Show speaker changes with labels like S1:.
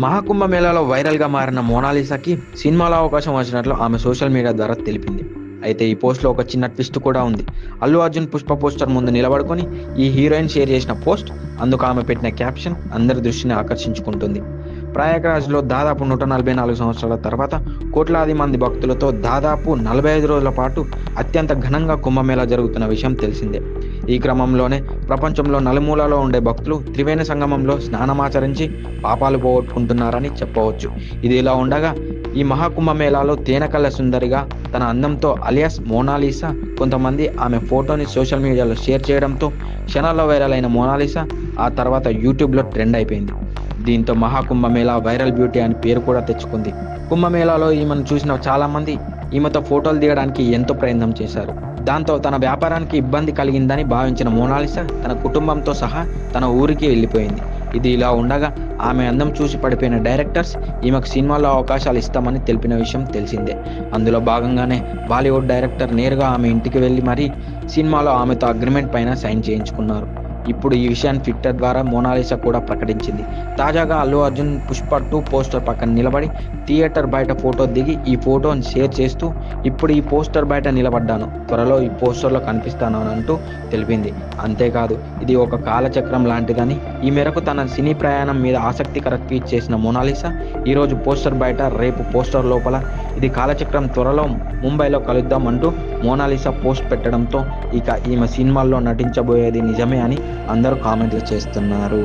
S1: మహాకుంభ మేళాలో వైరల్గా మారిన మోనాలిసాకి సినిమాలో అవకాశం వచ్చినట్లు ఆమె సోషల్ మీడియా ద్వారా తెలిపింది. అయితే ఈ పోస్ట్లో ఒక చిన్న ట్విస్ట్ కూడా ఉంది. అల్లు అర్జున్ పుష్ప పోస్టర్ ముందు నిలబడుకొని ఈ హీరోయిన్ షేర్ చేసిన పోస్ట్ అందుకు ఆమె పెట్టిన క్యాప్షన్ అందరి దృష్టిని ఆకర్షించుకుంటుంది. ప్రయాగరాజ్లో దాదాపు నూట నలభై నాలుగు సంవత్సరాల తర్వాత కోట్లాది మంది భక్తులతో దాదాపు నలభై ఐదు రోజుల పాటు అత్యంత ఘనంగా కుంభమేళా జరుగుతున్న విషయం తెలిసిందే. ఈ క్రమంలోనే ప్రపంచంలో నలుమూలలో ఉండే భక్తులు త్రివేణి సంగమంలో స్నానమాచరించి పాపాలు పోగొట్టుకుంటున్నారని చెప్పవచ్చు. ఇది ఇలా ఉండగా ఈ మహాకుంభమేళాలో తేనకల్ల సుందరిగా తన అందంతో అలియాస్ మోనాలిసా కొంతమంది ఆమె ఫోటోని సోషల్ మీడియాలో షేర్ చేయడంతో క్షణాల్లో వైరల్ అయిన మోనాలిసా ఆ తర్వాత యూట్యూబ్లో ట్రెండ్ అయిపోయింది. దీంతో మహాకుంభమేళా వైరల్ బ్యూటీ అని పేరు కూడా తెచ్చుకుంది. కుంభమేళాలో ఈమెను చూసిన చాలామంది ఈమెతో ఫోటోలు దిగడానికి ఎంతో ప్రయత్నం చేశారు. దాంతో తన వ్యాపారానికి ఇబ్బంది కలిగిందని భావించిన మోనాలిసా తన కుటుంబంతో సహా తన ఊరికి వెళ్ళిపోయింది. ఇది ఇలా ఉండగా ఆమె అందం చూసి పడిపోయిన డైరెక్టర్స్ ఈమెకు సినిమాలో అవకాశాలు ఇస్తామని తెలిపిన విషయం తెలిసిందే. అందులో భాగంగానే బాలీవుడ్ డైరెక్టర్ నేరుగా ఆమె ఇంటికి వెళ్ళి మరీ సినిమాలో ఆమెతో అగ్రిమెంట్ పైన సైన్ చేయించుకున్నారు. ఇప్పుడు ఈ విషయాన్ని ట్విట్టర్ ద్వారా మోనాలిసా కూడా ప్రకటించింది. తాజాగా అల్లు అర్జున్ పుష్ప టూ పోస్టర్ పక్కన నిలబడి థియేటర్ బయట ఫోటో దిగి ఈ ఫోటోని షేర్ చేస్తూ ఇప్పుడు ఈ పోస్టర్ బయట నిలబడ్డాను. త్వరలో ఈ పోస్టర్లో కనిపిస్తాను అని అంటూ తెలిపింది. అంతేకాదు ఇది ఒక కాలచక్రం లాంటిదని. ఈ మేరకు తన సినీ ప్రయాణం మీద ఆసక్తికర ట్వీట్ చేసిన మోనాలిసా ఈరోజు పోస్టర్ బయట రేపు పోస్టర్ లోపల. ఇది కాలచక్రం త్వరలో ముంబైలో కలుద్దాం అంటూ మోనాలిసా పోస్ట్ పెట్టడంతో ఇక ఈమె సినిమాల్లో నటించబోయేది నిజమే అని అందరూ కామెంట్లు చేస్తున్నారు.